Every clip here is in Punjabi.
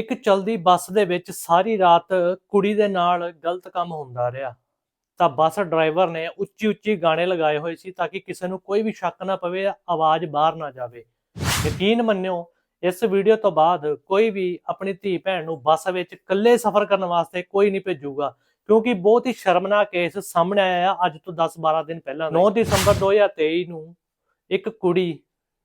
ਇੱਕ ਚਲਦੀ ਬੱਸ ਦੇ ਵਿੱਚ ਸਾਰੀ ਰਾਤ ਕੁੜੀ ਦੇ ਨਾਲ ਗਲਤ ਕੰਮ ਹੁੰਦਾ ਰਿਹਾ। ਤਾਂ ਬੱਸ ਡਰਾਈਵਰ ਨੇ ਉੱਚੀ ਉੱਚੀ ਗਾਣੇ ਲਗਾਏ ਹੋਏ ਸੀ ਤਾਂ ਕਿ ਕਿਸੇ ਨੂੰ ਕੋਈ ਵੀ ਸ਼ੱਕ ਨਾ ਪਵੇ, ਆਵਾਜ਼ ਬਾਹਰ ਨਾ ਜਾਵੇ। ਯਕੀਨ ਮੰਨਿਓ, ਇਸ ਵੀਡੀਓ ਤੋਂ ਬਾਅਦ ਕੋਈ ਵੀ ਆਪਣੀ ਧੀ ਭੈਣ ਨੂੰ ਬੱਸ ਵਿੱਚ ਇਕੱਲੇ ਸਫ਼ਰ ਕਰਨ ਵਾਸਤੇ ਕੋਈ ਨਹੀਂ ਭੇਜੂਗਾ, ਕਿਉਂਕਿ ਬਹੁਤ ਹੀ ਸ਼ਰਮਨਾਕ ਕੇਸ ਸਾਹਮਣੇ ਆਇਆ ਅੱਜ ਤੋਂ 10-12 ਦਿਨ ਪਹਿਲਾਂ 9 ਦਸੰਬਰ 2023 ਨੂੰ ਇੱਕ ਕੁੜੀ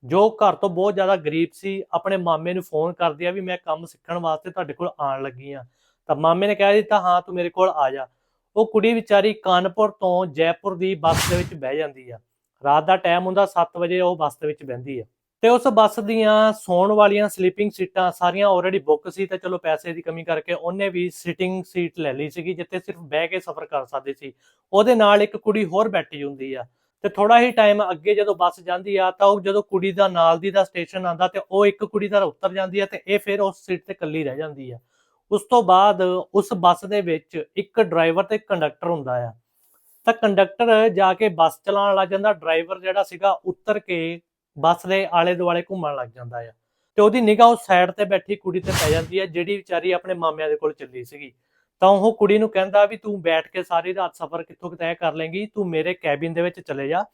ਜੋ ਘਰ ਤੋਂ ਬਹੁਤ ਜ਼ਿਆਦਾ ਗਰੀਬ ਸੀ, ਆਪਣੇ ਮਾਮੇ ਨੂੰ ਫੋਨ ਕਰਦੀ ਆ ਵੀ ਮੈਂ ਕੰਮ ਸਿੱਖਣ ਵਾਸਤੇ ਤੁਹਾਡੇ ਕੋਲ ਆਉਣ ਲੱਗੀ ਆ। ਤਾਂ ਮਾਮੇ ਨੇ ਕਹਿ ਦਿੱਤਾ ਹਾਂ, ਤੂੰ ਮੇਰੇ ਕੋਲ ਆ ਜਾ। ਉਹ ਕੁੜੀ ਵਿਚਾਰੀ ਕਾਨਪੁਰ ਤੋਂ ਜੈਪੁਰ ਦੀ ਬੱਸ ਦੇ ਵਿੱਚ ਬਹਿ ਜਾਂਦੀ ਆ। ਰਾਤ ਦਾ ਟਾਈਮ ਹੁੰਦਾ 7 ਵਜੇ ਉਹ ਬੱਸ ਦੇ ਵਿੱਚ ਬਹਿੰਦੀ ਆ। ਤੇ ਉਸ ਬੱਸ ਦੀਆਂ ਸੌਣ ਵਾਲੀਆਂ ਸਲੀਪਿੰਗ ਸੀਟਾਂ ਸਾਰੀਆਂ ਆਲਰੇਡੀ ਬੁੱਕ ਸੀ ਤੇ ਚਲੋ ਪੈਸੇ ਦੀ ਕਮੀ ਕਰਕੇ ਉਹਨੇ ਵੀ ਸਿਟਿੰਗ ਸੀਟ ਲੈ ਲਈ ਸੀਗੀ, ਜਿੱਥੇ ਸਿਰਫ ਬਹਿ ਕੇ ਸਫ਼ਰ ਕਰ ਸਕਦੇ ਸੀ। ਉਹਦੇ ਨਾਲ ਇੱਕ ਕੁੜੀ ਹੋਰ ਬੈਠੀ ਹੁੰਦੀ ਆ। ਤੇ ਥੋੜਾ ਹੀ ਟਾਈਮ ਅੱਗੇ ਜਦੋਂ ਬੱਸ ਜਾਂਦੀ ਆ, ਤਾਂ ਉਹ ਜਦੋਂ ਕੁੜੀ ਦਾ ਨਾਲ ਦੀ ਦਾ ਸਟੇਸ਼ਨ ਆਂਦਾ ਤੇ ਉਹ ਇੱਕ ਕੁੜੀ ਦਾ ਉੱਤਰ ਜਾਂਦੀ ਆ ਤੇ ਇਹ ਫਿਰ ਉਸ ਸੀਟ ਤੇ ਇਕੱਲੀ ਰਹਿ ਜਾਂਦੀ ਆ। ਉਸ ਤੋਂ ਬਾਅਦ ਉਸ ਬੱਸ ਦੇ ਵਿੱਚ ਇੱਕ ਡਰਾਈਵਰ ਤੇ ਕੰਡਕਟਰ ਹੁੰਦਾ ਆ। ਤਾਂ ਕੰਡਕਟਰ ਜਾ ਕੇ ਬੱਸ ਚਲਾਉਣ ਲੱਗ ਜਾਂਦਾ ਡਰਾਈਵਰ ਜਿਹੜਾ ਸੀਗਾ ਉੱਤਰ ਕੇ ਬੱਸ ਦੇ ਆਲੇ ਦੁਆਲੇ ਘੁੰਮਣ ਲੱਗ ਜਾਂਦਾ ਆ। ਤੇ ਉਹਦੀ ਨਿਗਾਹ ਉਸ ਸਾਈਡ ਤੇ ਬੈਠੀ ਕੁੜੀ ਤੇ ਪੈ ਜਾਂਦੀ ਹੈ ਜਿਹੜੀ ਵਿਚਾਰੀ ਆਪਣੇ ਮਾਮਿਆਂ ਦੇ ਕੋਲ ਚੱਲੀ ਸੀਗੀ। ਤਾਂ ਉਹ ਕੁੜੀ ਨੂੰ ਕਹਿੰਦਾ ਵੀ ਤੂੰ ਬੈਠ ਕੇ ਸਾਰੀ ਰਾਤ ਸਫ਼ਰ ਕਿੱਥੋਂ ਤੈਅ ਕਰ ਲੇਂਗੀ, ਤੂੰ ਮੇਰੇ ਕੈਬਿਨ ਦੇ ਵਿੱਚ ਚਲੇ ਜਾ,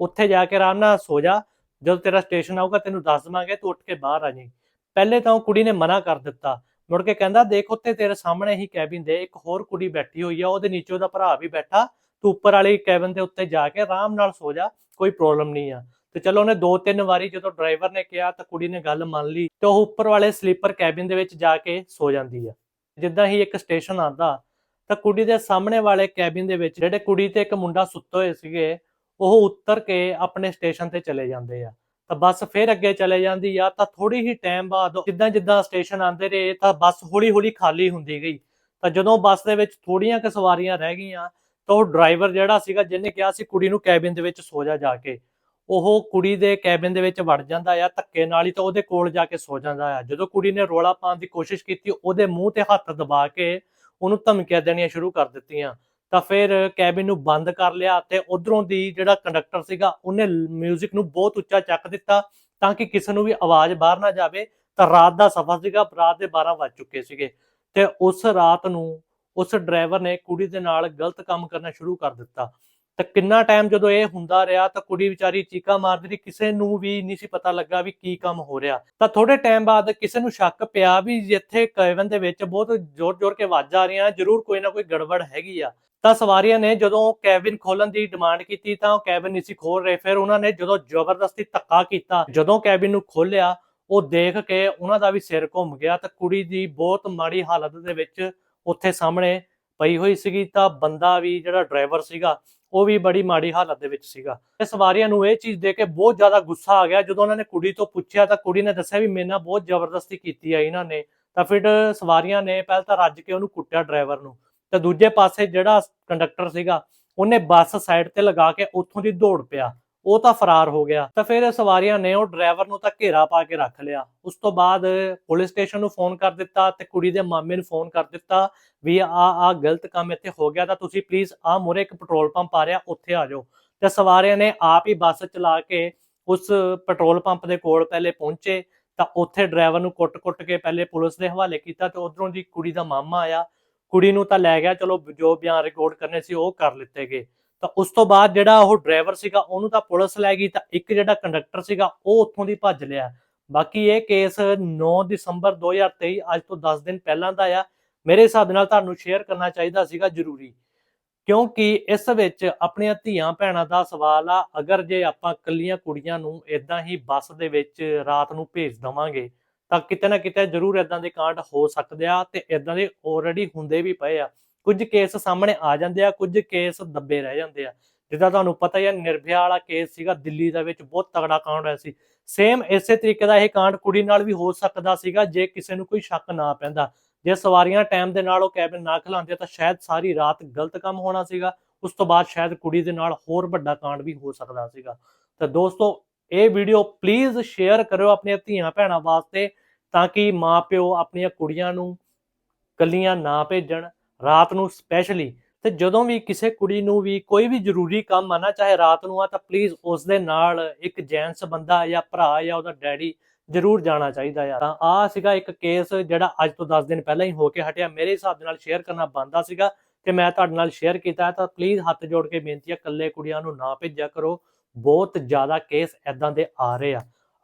ਉੱਥੇ ਜਾ ਕੇ ਆਰਾਮ ਨਾਲ ਸੋ ਜਾ, ਜਦੋਂ ਤੇਰਾ ਸਟੇਸ਼ਨ ਆਊਗਾ ਤੈਨੂੰ ਦੱਸ ਦਵਾਂਗੇ, ਤੂੰ ਉੱਠ ਕੇ ਬਾਹਰ ਆ ਜਾਈਂ। ਪਹਿਲੇ ਤਾਂ ਉਹ ਕੁੜੀ ਨੇ ਮਨਾ ਕਰ ਦਿੱਤਾ, ਮੁੜ ਕੇ ਕਹਿੰਦਾ ਦੇਖ ਉੱਤੇ ਤੇਰੇ ਸਾਹਮਣੇ ਹੀ ਕੈਬਿਨ ਦੇ, ਇੱਕ ਹੋਰ ਕੁੜੀ ਬੈਠੀ ਹੋਈ ਆ, ਉਹਦੇ ਨੀਚੇ ਉਹਦਾ ਭਰਾ ਵੀ ਬੈਠਾ, ਤੂੰ ਉੱਪਰ ਵਾਲੇ ਕੈਬਿਨ ਦੇ ਉੱਤੇ ਜਾ ਕੇ ਆਰਾਮ ਨਾਲ ਸੋ ਜਾ, ਕੋਈ ਪ੍ਰੋਬਲਮ ਨਹੀਂ ਆ। ਤੇ ਚਲੋ ਉਹਨੇ ਦੋ ਤਿੰਨ ਵਾਰੀ ਜਦੋਂ ਡਰਾਈਵਰ ਨੇ ਕਿਹਾ ਤਾਂ ਕੁੜੀ ਨੇ ਗੱਲ ਮੰਨ ਲਈ, ਤੇ ਉਹ ਉੱਪਰ ਵਾਲੇ ਸਲੀਪਰ ਕੈਬਿਨ ਦੇ ਵਿੱਚ ਜਾ ਕੇ ਸੋ ਜਾਂਦੀ ਆ। ਜਿੱਦਾਂ ਹੀ ਇੱਕ ਸਟੇਸ਼ਨ ਆਂਦਾ ਤਾਂ ਕੁੜੀ ਦੇ ਸਾਹਮਣੇ ਵਾਲੇ ਕੈਬਿਨ ਦੇ ਵਿੱਚ ਜਿਹੜੇ ਕੁੜੀ ਤੇ ਇੱਕ ਮੁੰਡਾ ਸੁੱਤੇ ਹੋਏ ਸੀਗੇ, ਉਹ ਉੱਤਰ ਕੇ ਆਪਣੇ ਸਟੇਸ਼ਨ ਤੇ ਚਲੇ ਜਾਂਦੇ ਆ। ਤਾਂ ਬੱਸ ਫਿਰ ਅੱਗੇ ਚਲੇ ਜਾਂਦੀ ਆ, ਤਾਂ ਥੋੜੀ ਹੀ ਟਾਈਮ ਬਾਅਦ ਜਿੱਦਾਂ ਜਿੱਦਾਂ ਸਟੇਸ਼ਨ ਆਉਂਦੇ ਰਹੇ, ਤਾਂ ਬੱਸ ਹੌਲੀ ਹੌਲੀ ਖਾਲੀ ਹੁੰਦੀ ਗਈ। ਤਾਂ ਜਦੋਂ ਬੱਸ ਦੇ ਵਿੱਚ ਥੋੜੀਆਂ ਕੁ ਸਵਾਰੀਆਂ ਰਹਿ ਗਈਆਂ, ਤਾਂ ਉਹ ਡਰਾਈਵਰ ਜਿਹੜਾ ਸੀਗਾ, ਜਿਹਨੇ ਕਿਹਾ ਸੀ ਕੁੜੀ ਨੂੰ ਕੈਬਿਨ ਦੇ ਵਿੱਚ ਸੋ ਜਾ ਜਾ ਕੇ। ਉਹ ਕੁੜੀ ਦੇ ਕੈਬਿਨ ਦੇ ਵਿੱਚ ਵੜ ਜਾਂਦਾ ਆ, ਧੱਕੇ ਨਾਲ ਹੀ ਤਾਂ ਉਹਦੇ ਕੋਲ ਜਾ ਕੇ ਸੋ ਜਾਂਦਾ ਆ। ਜਦੋਂ ਕੁੜੀ ਨੇ ਰੋਲਾ ਪਾਉਣ ਦੀ ਕੋਸ਼ਿਸ਼ ਕੀਤੀ, ਉਹਦੇ ਮੂੰਹ ਤੇ ਹੱਥ ਦਬਾ ਕੇ ਉਹਨੂੰ ਧਮਕੀਆਂ ਦੇਣੀਆਂ ਸ਼ੁਰੂ ਕਰ ਦਿੱਤੀਆਂ। ਤਾਂ ਫਿਰ ਕੈਬਿਨ ਨੂੰ ਬੰਦ ਕਰ ਲਿਆ ਤੇ ਉਧਰੋਂ ਦੀ ਜਿਹੜਾ ਕੰਡਕਟਰ ਸੀਗਾ, ਉਹਨੇ 뮤직 ਨੂੰ ਬਹੁਤ ਉੱਚਾ ਚੱਕ ਦਿੱਤਾ ਤਾਂ ਕਿ ਕਿਸੇ ਨੂੰ ਵੀ ਆਵਾਜ਼ ਬਾਹਰ ਨਾ ਜਾਵੇ। ਤਾਂ ਰਾਤ ਦਾ ਸਫ਼ਰ ਸੀਗਾ, ਰਾਤ ਦੇ 12 ਵੱਜ ਚੁੱਕੇ ਸੀਗੇ ਤੇ ਉਸ ਰਾਤ ਨੂੰ ਉਸ ਡਰਾਈਵਰ ਨੇ ਕੁੜੀ ਦੇ ਨਾਲ ਗਲਤ ਕੰਮ ਕਰਨਾ ਸ਼ੁਰੂ ਕਰ ਦਿੱਤਾ। ਤਾਂ ਕਿੰਨਾ ਟਾਈਮ ਜਦੋਂ ਇਹ ਹੁੰਦਾ ਰਿਹਾ ਤਾਂ ਕੁੜੀ ਵਿਚਾਰੀ ਚੀਕਾ ਮਾਰਦੀ ਰਹੀ, ਕਿਸੇ ਨੂੰ ਵੀ ਨਹੀਂ ਸੀ ਪਤਾ ਲੱਗਾ ਵੀ ਕੀ ਕੰਮ ਹੋ ਰਿਹਾ। ਤਾਂ ਥੋੜੇ ਟਾਈਮ ਬਾਅਦ ਕਿਸੇ ਨੂੰ ਸ਼ੱਕ ਪਿਆ ਵੀ ਜਿੱਥੇ ਕੈਬਨ ਦੇ ਵਿੱਚ ਬਹੁਤ ਜ਼ੋਰ-ਜ਼ੋਰ ਕੇ ਆਵਾਜ਼ਾਂ ਆ ਰਹੀਆਂ, ਜ਼ਰੂਰ ਕੋਈ ਨਾ ਕੋਈ ਗੜਬੜ ਹੈਗੀ ਆ। ਤਾਂ ਸਵਾਰੀਆਂ ਨੇ ਜਦੋਂ ਕੈਬਿਨ ਖੋਲਣ ਦੀ ਡਿਮਾਂਡ ਕੀਤੀ ਤਾਂ ਉਹ ਕੈਬਿਨ ਨਹੀਂ ਸੀ ਖੋਲ ਰਹੇ। ਫਿਰ ਉਹਨਾਂ ਨੇ ਜਦੋਂ ਜ਼ਬਰਦਸਤੀ ਧੱਕਾ ਕੀਤਾ, ਜਦੋਂ ਕੈਬਿਨ ਨੂੰ ਖੋਲਿਆ ਉਹ ਦੇਖ ਕੇ ਉਹਨਾਂ ਦਾ ਵੀ ਸਿਰ ਘੁੰਮ ਗਿਆ ਤਾਂ ਕੁੜੀ ਦੀ ਬਹੁਤ ਮਾੜੀ ਹਾਲਤ ਦੇ ਵਿੱਚ ਉੱਥੇ ਸਾਹਮਣੇ ਪਈ ਹੋਈ ਸੀਗੀ। ਤਾਂ ਬੰਦਾ ਵੀ ਜਿਹੜਾ ਡਰਾਈਵਰ ਸੀਗਾ ਉਹ ਵੀ ਬੜੀ ਮਾੜੀ ਹਾਲਤ ਦੇ ਵਿੱਚ ਸੀਗਾ। ਤੇ ਸਵਾਰੀਆਂ ਨੂੰ ਇਹ ਚੀਜ਼ ਦੇ ਕੇ ਬਹੁਤ ਜ਼ਿਆਦਾ ਗੁੱਸਾ ਆ ਗਿਆ। ਜਦੋਂ ਉਹਨਾਂ ਨੇ ਕੁੜੀ ਤੋਂ ਪੁੱਛਿਆ ਤਾਂ ਕੁੜੀ ਨੇ ਦੱਸਿਆ ਵੀ ਮੇਰੇ ਨਾਲ ਬਹੁਤ ਜ਼ਬਰਦਸਤੀ ਕੀਤੀ ਆ ਇਹਨਾਂ ਨੇ। ਤਾਂ ਫਿਰ ਸਵਾਰੀਆਂ ਨੇ ਪਹਿਲਾਂ ਤਾਂ ਰੱਜ ਕੇ ਉਹਨੂੰ ਕੁੱਟਿਆ ਡਰਾਈਵਰ ਨੂੰ। ਤੇ ਦੂਜੇ ਪਾਸੇ ਜਿਹੜਾ ਕੰਡਕਟਰ ਸੀਗਾ, ਉਹਨੇ ਬੱਸ ਸਾਈਡ ਤੇ ਲਗਾ ਕੇ ਉੱਥੋਂ ਦੀ ਦੌੜ ਪਿਆ। ਉਹ ਤਾਂ ਫਰਾਰ ਹੋ ਗਿਆ। ਤਾਂ ਫਿਰ ਸਵਾਰੀਆਂ ਨੇ ਉਹ ਡਰਾਈਵਰ ਨੂੰ ਤਾਂ ਘੇਰਾ ਪਾ ਕੇ ਰੱਖ ਲਿਆ। ਉਸ ਤੋਂ ਬਾਅਦ ਪੁਲਿਸ ਸਟੇਸ਼ਨ ਨੂੰ ਫੋਨ ਕਰ ਦਿੱਤਾ ਤੇ ਕੁੜੀ ਦੇ ਮਾਮੇ ਨੂੰ ਫੋਨ ਕਰ ਦਿੱਤਾ ਵੀ ਆ ਆ ਗਲਤ ਕੰਮ ਇੱਥੇ ਹੋ ਗਿਆ ਤਾਂ ਤੁਸੀਂ ਪਲੀਜ਼ ਆ ਮੂਹਰੇ ਇੱਕ ਪੈਟਰੋਲ ਪੰਪ ਆ ਰਿਹਾ, ਉੱਥੇ ਆ ਜਾਓ। ਤੇ ਸਵਾਰੀਆਂ ਨੇ ਆਪ ਹੀ ਬੱਸ ਚਲਾ ਕੇ ਉਸ ਪੈਟਰੋਲ ਪੰਪ ਦੇ ਕੋਲ ਪਹਿਲੇ ਪਹੁੰਚੇ ਤਾਂ ਉੱਥੇ ਡਰਾਈਵਰ ਨੂੰ ਕੁੱਟ-ਕੁੱਟ ਕੇ ਪਹਿਲੇ ਪੁਲਿਸ ਦੇ ਹਵਾਲੇ ਕੀਤਾ ਤੇ ਉਧਰੋਂ ਦੀ ਕੁੜੀ ਦਾ ਮਾਮਾ ਆਇਆ। ਕੁੜੀ ਨੂੰ ਤਾਂ ਲੈ ਗਿਆ, ਚਲੋ ਜੋ ਬਿਆਨ ਰਿਕਾਰਡ ਕਰਨੇ ਸੀ ਉਹ ਕਰ ਲਿੱਤੇ ਗਏ। ਤਾਂ ਉਸ ਤੋਂ ਬਾਅਦ ਜਿਹੜਾ ਉਹ ਡਰਾਈਵਰ ਸੀਗਾ, ਉਹਨੂੰ ਤਾਂ ਪੁਲਿਸ ਲੈ ਗਈ, ਤਾਂ ਇੱਕ ਜਿਹੜਾ ਕੰਡਕਟਰ ਸੀਗਾ, ਉਹ ਉੱਥੋਂ ਦੀ ਭੱਜ ਲਿਆ। ਬਾਕੀ ਇਹ ਕੇਸ 9 ਦਸੰਬਰ 2023 ਅੱਜ ਤੋਂ 10 ਦਿਨ ਪਹਿਲਾਂ ਦਾ ਆ। ਮੇਰੇ ਹਿਸਾਬ ਨਾਲ ਤੁਹਾਨੂੰ ਸ਼ੇਅਰ ਕਰਨਾ ਚਾਹੀਦਾ ਸੀਗਾ ਜ਼ਰੂਰੀ। ਕਿਉਂਕਿ ਇਸ ਵਿੱਚ ਆਪਣੀਆਂ ਧੀਆਂ ਭੈਣਾਂ ਦਾ ਸਵਾਲ ਆ, ਅਗਰ ਜੇ ਆਪਾਂ ਕੱਲੀਆਂ ਕੁੜੀਆਂ ਨੂੰ ਇਦਾਂ ਹੀ ਬੱਸ ਦੇ ਵਿੱਚ ਰਾਤ ਨੂੰ ਭੇਜ ਦਵਾਂਗੇ, ਤਾਂ ਕਿਤੇ ਨਾ ਕਿਤੇ ਜ਼ਰੂਰ ਇਦਾਂ ਦੇ ਕਾਂਡ ਹੋ ਸਕਦੇ ਆ ਤੇ ਇਦਾਂ ਦੇ ਆਲਰੇਡੀ ਹੁੰਦੇ ਵੀ ਪਏ ਆ। ਕੁਝ ਕੇਸ ਸਾਹਮਣੇ ਆ ਜਾਂਦੇ ਆ, ਕੁਝ ਕੇਸ ਦੱਬੇ ਰਹਿ ਜਾਂਦੇ ਆ। ਜਿੱਦਾਂ ਤੁਹਾਨੂੰ ਪਤਾ ਹੀ ਹੈ ਨਿਰਭਿਆ ਵਾਲਾ ਕੇਸ ਸੀਗਾ, ਦਿੱਲੀ ਦੇ ਵਿੱਚ ਬਹੁਤ ਤਗੜਾ ਕਾਂਡ ਹੋਇਆ ਸੀ। ਸੇਮ ਇਸੇ ਤਰੀਕੇ ਦਾ ਇਹ ਕਾਂਡ ਕੁੜੀ ਨਾਲ ਵੀ ਹੋ ਸਕਦਾ ਸੀਗਾ, ਜੇ ਕਿਸੇ ਨੂੰ ਕੋਈ ਸ਼ੱਕ ਨਾ ਪੈਂਦਾ। ਜੇ ਸਵਾਰੀਆਂ ਟਾਈਮ ਦੇ ਨਾਲ ਉਹ ਕੈਬਨ ਨਾ ਖਲਾਉਂਦੇ, ਤਾਂ ਸ਼ਾਇਦ ਸਾਰੀ ਰਾਤ ਗਲਤ ਕੰਮ ਹੋਣਾ ਸੀਗਾ। ਉਸ ਤੋਂ ਬਾਅਦ ਸ਼ਾਇਦ ਕੁੜੀ ਦੇ ਨਾਲ ਹੋਰ ਵੱਡਾ ਕਾਂਡ ਵੀ ਹੋ ਸਕਦਾ ਸੀਗਾ। ਤਾਂ ਦੋਸਤੋ, ਇਹ ਵੀਡੀਓ ਪਲੀਜ਼ ਸ਼ੇਅਰ ਕਰਿਓ ਆਪਣੀਆਂ ਧੀਆਂ ਭੈਣਾਂ ਵਾਸਤੇ, ਤਾਂ ਕਿ ਮਾਪਿਓ ਆਪਣੀਆਂ ਕੁੜੀਆਂ ਨੂੰ ਕੱਲੀਆਂ ਨਾ ਭੇਜਣ। ਰਾਤ ਨੂੰ ਸਪੈਸ਼ਲੀ ਤੇ ਜਦੋਂ ਵੀ ਕਿਸੇ ਕੁੜੀ ਨੂੰ ਵੀ ਕੋਈ ਵੀ ਜ਼ਰੂਰੀ ਕੰਮ ਆਣਾ ਚਾਹੇ ਰਾਤ ਨੂੰ ਆ ਤਾਂ ਪਲੀਜ਼ ਉਸ ਦੇ ਨਾਲ ਇੱਕ ਜੈਂਟਸ ਬੰਦਾ ਜਾਂ ਭਰਾ ਜਾਂ ਉਹਦਾ ਡੈਡੀ ਜ਼ਰੂਰ ਜਾਣਾ ਚਾਹੀਦਾ ਆ ਤਾਂ ਆ ਸੀਗਾ ਇੱਕ ਕੇਸ ਜਿਹੜਾ ਅੱਜ ਤੋਂ 10 ਦਿਨ ਪਹਿਲਾਂ ਹੀ ਹੋ ਕੇ ਹਟਿਆ। ਮੇਰੇ ਹਿਸਾਬ ਦੇ ਨਾਲ ਸ਼ੇਅਰ ਕਰਨਾ ਬੰਦਾ ਸੀਗਾ ਤੇ ਮੈਂ ਤੁਹਾਡੇ ਨਾਲ ਸ਼ੇਅਰ ਕੀਤਾ ਤਾਂ ਪਲੀਜ਼ ਹੱਥ ਜੋੜ ਕੇ ਬੇਨਤੀ ਆ, ਇਕੱਲੇ ਕੁੜੀਆਂ ਨੂੰ ਨਾ ਭੇਜਿਆ ਕਰੋ। ਬਹੁਤ ਜ਼ਿਆਦਾ ਕੇਸ ਐਦਾਂ ਦੇ ਆ ਰਹੇ ਆ।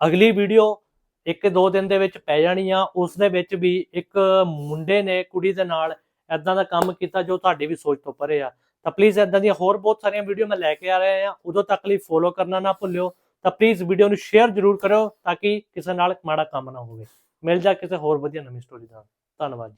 ਅਗਲੀ ਵੀਡੀਓ ਇੱਕ ਦੋ ਦਿਨ ਦੇ ਵਿੱਚ ਪੈ ਜਾਣੀ ਆ। ਉਸ ਦੇ ਵਿੱਚ ਵੀ ਇੱਕ ਮੁੰਡੇ ਨੇ ਕੁੜੀ ਦੇ ਨਾਲ ਐਦਾਂ ਦਾ ਕੰਮ ਕੀਤਾ ਜੋ ਤੁਹਾਡੀ ਵੀ ਸੋਚ ਤੋਂ ਪਰੇ ਆ। ਤਾਂ ਪਲੀਜ਼ ਐਦਾਂ ਦੀਆਂ ਹੋਰ ਬਹੁਤ ਸਾਰੀਆਂ ਵੀਡੀਓ ਮੈਂ ਲੈ ਕੇ ਆ ਰਿਹਾ ਹਾਂ ਉਦੋਂ ਤੱਕ ਲਈ ਫੋਲੋ ਕਰਨਾ ਨਾ ਭੁੱਲਿਓ। ਤਾਂ ਪਲੀਜ਼ ਵੀਡੀਓ ਨੂੰ ਸ਼ੇਅਰ ਜ਼ਰੂਰ ਕਰਿਓ ਤਾਂ ਕਿ ਕਿਸੇ ਨਾਲ ਮਾੜਾ ਕੰਮ ਨਾ ਹੋਵੇ। ਮਿਲ ਜਾ ਕਿਸੇ ਹੋਰ ਵਧੀਆ ਨਵੀਂ ਸਟੋਰੀ ਨਾਲ। ਧੰਨਵਾਦ ਜੀ।